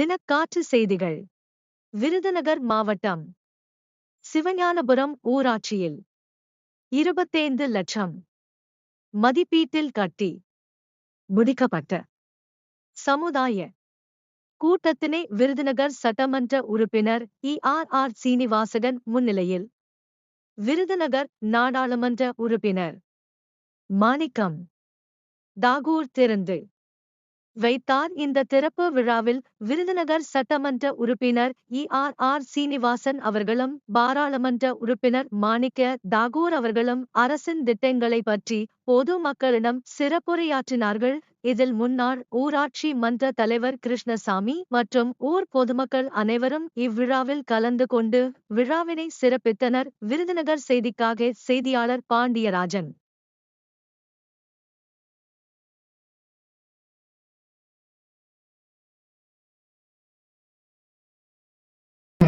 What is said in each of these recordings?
தினக்காற்று செய்திகள். விருதுநகர் மாவட்டம் சிவஞானபுரம் ஊராட்சியில் இருபத்தைந்து லட்சம் மதிப்பீட்டில் கட்டி முடிக்கப்பட்ட சமுதாய கூட்டத்தினை விருதுநகர் சட்டமன்ற உறுப்பினர் இ. ஆர். ஆர். சீனிவாசகன் முன்னிலையில் விருதுநகர் நாடாளுமன்ற உறுப்பினர் மாணிக்கம் தாகூர் திறந்து வைத்தார். இந்த திறப்பு விழாவில் விருதுநகர் சட்டமன்ற உறுப்பினர் இ. ஆர். ஆர். சீனிவாசன் அவர்களும் பாராளுமன்ற உறுப்பினர் மாணிக்க தாகூர் அவர்களும் அரசின் திட்டங்களை பற்றி பொது மக்களிடம் சிறப்புரையாற்றினார்கள். இதில் முன்னாள் ஊராட்சி மன்ற தலைவர் கிருஷ்ணசாமி மற்றும் ஊர் பொதுமக்கள் அனைவரும் இவ்விழாவில் கலந்து கொண்டு விழாவினை சிறப்பித்தனர். விருதுநகர் செய்திக்காக செய்தியாளர் பாண்டியராஜன்.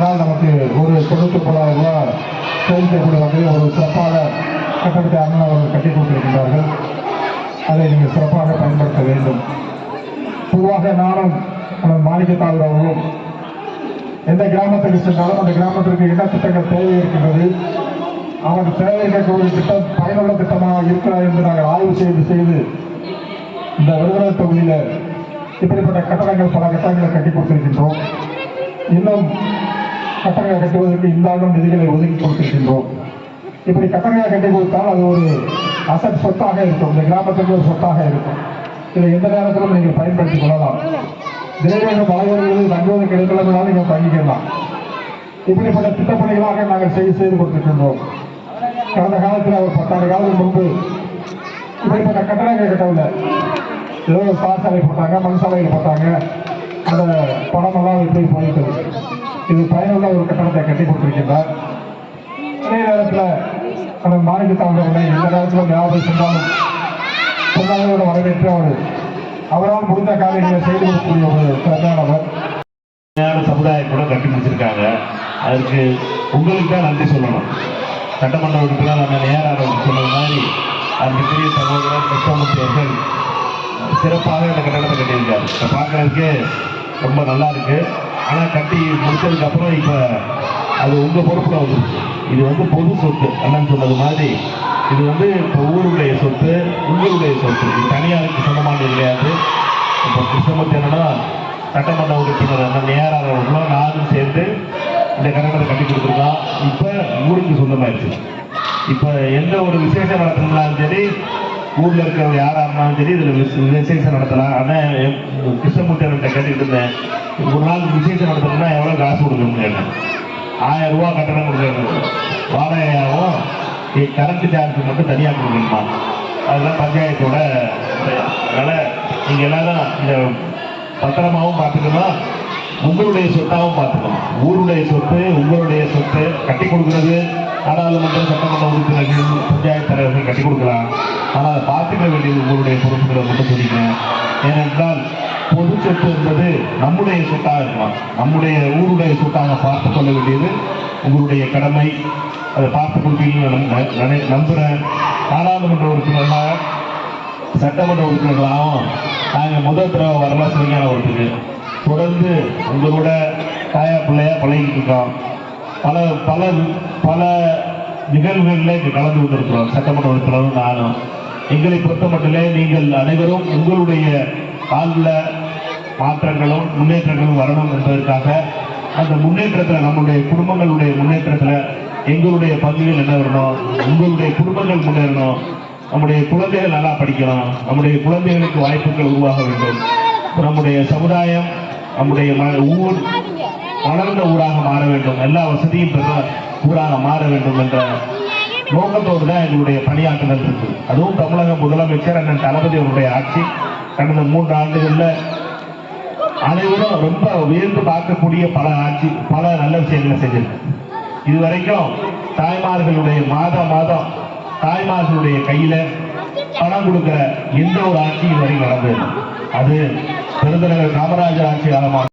இதனால் நமக்கு ஒரு தொண்ணூத்தி ஒன்பதாயிரம் ரூபாய் சேமிக்கக்கூடிய வகையில் ஒரு சிறப்பாக கட்டடத்தை அண்ணன் அவர்கள் கட்டி கொடுத்திருக்கிறார்கள் அதை நீங்கள் சிறப்பாக பயன்படுத்த வேண்டும். பொதுவாக நானும் அண்ணன் மாணிக்கத்தாளர் அவர்களும் எந்த கிராமத்துக்கு சென்றாலும் அந்த கிராமத்திற்கு என்ன திட்டங்கள் தேவை இருக்கின்றது அவருக்கு தேவை இருக்கக்கூடிய திட்டம் பயனுள்ள திட்டமாக இருக்கிறதா என்று நாங்கள் ஆய்வு செய்து செய்து இந்த விருதுநகர் தொகுதியில் இப்படிப்பட்ட கட்டடங்கள் பல கட்டடங்களை கட்டி கொடுத்திருக்கின்றோம். இன்னும் கட்டணங்களை கட்டுவதற்கு இந்த நிதிகளை ஒதுக்கி கொடுத்திருக்கின்றோம். இப்படி கட்டணங்களை கட்டி கொடுத்தால் அது ஒரு அசட் சொத்தாக இருக்கும். இந்த கிராமத்துக்கு ஒரு சொத்தாக இருக்கும். இதை எந்த நேரத்திலும் நீங்கள் பயன்படுத்திக் கொள்ளலாம். திரைவேக மலைவர்கள் தங்குவதற்கு இடங்களெல்லாம் நீங்கள் தங்கிக்கலாம். இப்படிப்பட்ட திட்டப்பணிகளாக நாங்கள் செய்து செய்து கொடுத்திருக்கின்றோம். கடந்த காலத்தில் ஒரு பத்தாண்டு காலத்துக்கு முன்பு இப்படிப்பட்ட கட்டணங்கள் கட்டவில்லை. ஏதோ சார் சாலை போட்டாங்க மண் சாலைகள் போட்டாங்க. அந்த பணமெல்லாம் இப்படி போயிட்டு இது பயனுள்ள ஒரு கட்டணத்தை கட்டி கொடுத்திருக்கின்றார். அதே நேரத்தில் அந்த மாநில அவர்களை எந்த நேரத்தில் யாரும் சென்றாலும் சொன்னாலும் வரவேற்று அவர் அவரால் முடிந்த காரியங்களை செய்து கொடுக்கக்கூடிய ஒரு சிறந்தானவர் சமுதாயம் கூட கட்டி முடிச்சிருக்காங்க. அதுக்கு உங்களுக்கு தான் நன்றி சொல்லணும். சட்டமன்ற உறுப்பினர் நம்ம நேராக சொன்னது மாதிரி அன்புக்குரிய சகோதரர் கிருஷ்ணமூர்த்தி அவர்கள் சிறப்பாக இந்த கட்டணத்தை கட்டியிருக்காரு. இப்போ பார்க்கறதுக்கு ரொம்ப நல்லா இருக்குது ஆனால் கட்டி முடிச்சதுக்கு அப்புறம் இப்போ அது உங்கள் பொறுப்பில் வந்துருச்சு இது வந்து பொது சொத்து அண்ணன் சொன்னது மாதிரி. இது வந்து இப்போ ஊருடைய சொத்து உங்களுடைய சொத்து. இது தனியாருக்கு சொந்தமானது கிடையாது. இப்போ கிருஷ்ணமூர்த்தி என்னன்னா சட்டமன்ற உறுப்பினர் அண்ணன் நேரார் அவர்களும் நானும் சேர்ந்து இந்த கட்டடத்தை கட்டி கொடுத்துருக்கோம். இப்போ ஊருக்கு சொந்தமாயிருச்சு. இப்போ எந்த ஒரு விசேஷம் நடத்தினாலும் சரி ஊரில் இருக்கிறவங்க யாராக இருந்தாலும் சரி இதில் விசேஷம் நடத்தலாம். ஆனால் கிருஷ்ணமூர்த்தி அவர்கிட்ட கேட்டுக்கிட்டு இருந்தேன். ஒரு நாள் விசேஷம் நடத்தணும்னா எவ்வளோ காசு கொடுக்கணும்னு கேட்டேன். ஆயிரம் ரூபா கட்டணம் கொடுக்கணும். வாடகையாகவும் கரண்ட் சார்ஜ் மட்டும் தனியாக கொடுக்கணுமா? அதெல்லாம் பஞ்சாயத்தோட அதனால் நீங்கள் எல்லாரும் இந்த பத்திரமாவும் பார்த்துக்கணும். உங்களுடைய சொத்தாகவும் பார்த்துக்கணும் ஊருடைய சொத்து உங்களுடைய சொத்து கட்டி கொடுக்கறது. நாடாளுமன்ற சட்டமன்ற உறுப்பினர்கள் பஞ்சாயத்து தலைவர்கள் கட்டி கொடுக்கலாம். ஆனால் அதை பார்த்துக்க வேண்டியது உங்களுடைய பொறுப்புகளை மட்டும் சொல்லிங்க ஏனென்றால் பொது சொத்து என்பது நம்முடைய சொத்தாக இருக்கலாம். நம்முடைய ஊருடைய சொத்தாக பார்த்து கொள்ள வேண்டியது உங்களுடைய கடமை. அதை பார்த்து கொடுப்பீங்கன்னு நம்புகிறேன் நாடாளுமன்ற உறுப்பினர்களாக சட்டமன்ற உறுப்பினர்களாகவும் நாங்கள் முதல் தடவை வரல சிவஞானபுரத்துக்கு தொடர்ந்து உங்களோட தாயா பிள்ளையா பழகிட்டு இருக்கோம். பல பல பல நிகழ்வுகளில் இங்கே கலந்து கொண்டிருக்கிறோம். சட்டமன்ற உறுப்பினரும் நானும். எங்களை பொறுத்த மட்டிலே நீங்கள் அனைவரும் உங்களுடைய வாழ்வில் மாற்றங்களும் முன்னேற்றங்களும் வரணும் என்பதற்காக அந்த முன்னேற்றத்தில் நம்முடைய குடும்பங்களுடைய முன்னேற்றத்தில் எங்களுடைய பங்குகள் என்ன வரணும்? உங்களுடைய குடும்பங்கள் முன்னேறணும். நம்முடைய குழந்தைகள் நல்லா படிக்கணும். நம்முடைய குழந்தைகளுக்கு வாய்ப்புகள் உருவாக வேண்டும். நம்முடைய சமுதாயம் நம்முடைய ஊர் வளர்ந்த ஊராக மாற வேண்டும். எல்லா வசதியும் பெற்ற ஊராக மாற வேண்டும் என்ற நோக்கத்தோடு தான் எங்களுடைய பணியாற்றுதல் இருக்கு. அதுவும் தமிழக முதலமைச்சர் அண்ணன் தளபதி அவருடைய ஆட்சி கடந்த மூன்று ஆண்டுகளில் அனைவரும் ரொம்ப உயர்ந்து பார்க்கக்கூடிய பல ஆட்சி பல நல்ல விஷயங்களை செஞ்சிருக்கு. இதுவரைக்கும் தாய்மார்களுடைய மாதம் மாதம் தாய்மார்களுடைய கையில பணம் கொடுக்கிற எந்த ஒரு ஆட்சி இதுவரை நடந்தது. அது பெருந்தலைவர் காமராஜர் ஆட்சி காலமாக